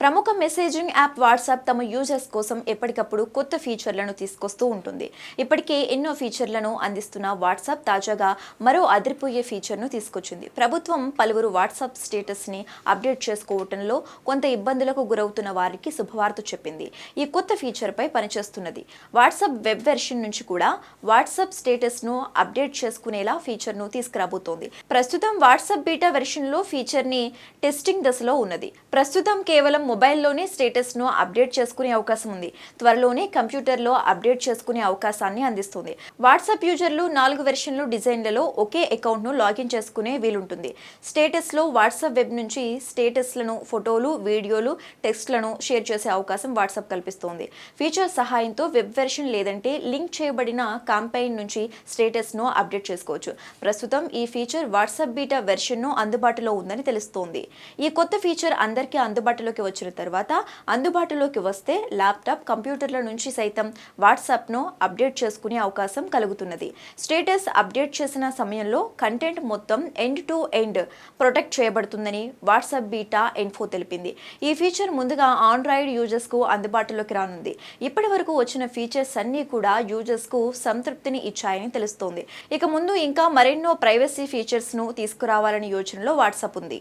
ప్రముఖ messaging app WhatsApp తమ users కోసం ఎప్పటికప్పుడు కొత్త ఫీచర్లను తీసుకొస్తూ ఉంటుంది. ఇప్పటికే ఎన్నో ఫీచర్లను అందిస్తున్న వాట్సాప్ తాజాగా మరో అదిరిపోయే ఫీచర్ను తీసుకొచ్చింది. ప్రభుత్వం పలువురు వాట్సాప్ స్టేటస్ని అప్డేట్ చేసుకోవటంలో కొంత ఇబ్బందులకు గురవుతున్న వారికి శుభవార్త చెప్పింది. ఈ కొత్త ఫీచర్పై పనిచేస్తున్నది. వాట్సాప్ వెబ్ వెర్షన్ నుంచి కూడా వాట్సాప్ స్టేటస్ను అప్డేట్ చేసుకునేలా ఫీచర్ను తీసుకురాబోతోంది. ప్రస్తుతం వాట్సాప్ బీటా వెర్షన్లో ఫీచర్ని టెస్టింగ్ దశలో ఉన్నది. ప్రస్తుతం కేవలం మొబైల్లోనే స్టేటస్ను అప్డేట్ చేసుకునే అవకాశం ఉంది. త్వరలోనే కంప్యూటర్లో అప్డేట్ చేసుకునే అవకాశాన్ని అందిస్తుంది. వాట్సాప్ యూజర్లు నాలుగు వెర్షన్లు డిజైన్లలో ఒకే అకౌంట్ను లాగిన్ చేసుకునే వీలుంటుంది. స్టేటస్లో వాట్సాప్ వెబ్ నుంచి స్టేటస్లను ఫోటోలు వీడియోలు టెక్స్ట్లను షేర్ చేసే అవకాశం వాట్సాప్ కల్పిస్తోంది. ఫీచర్ సహాయంతో వెబ్ వెర్షన్ లేదంటే లింక్ చేయబడిన కాంపైన్ నుంచి స్టేటస్ను అప్డేట్ చేసుకోవచ్చు. ప్రస్తుతం ఈ ఫీచర్ వాట్సాప్ బీటా వెర్షన్ను అందుబాటులో ఉందని తెలుస్తోంది. ఈ కొత్త ఫీచర్ అందరికీ అందుబాటులోకి వచ్చి వచ్చిన తర్వాత అందుబాటులోకి వస్తే ల్యాప్టాప్ కంప్యూటర్ల నుంచి సైతం వాట్సాప్ను అప్డేట్ చేసుకునే అవకాశం కలుగుతున్నది. స్టేటస్ అప్డేట్ చేసిన సమయంలో కంటెంట్ మొత్తం ఎండ్ టు ఎండ్ ప్రొటెక్ట్ చేయబడుతుందని వాట్సాప్ బీటా ఇన్ఫో తెలిపింది. ఈ ఫీచర్ ముందుగా ఆండ్రాయిడ్ యూజర్స్కు అందుబాటులోకి రానుంది. ఇప్పటి వరకు వచ్చిన ఫీచర్స్ అన్నీ కూడా యూజర్స్కు సంతృప్తిని ఇచ్చాయని తెలుస్తోంది. ఇక ముందు ఇంకా మరెన్నో ప్రైవసీ ఫీచర్స్ను తీసుకురావాలని యోచనలో వాట్సాప్ ఉంది.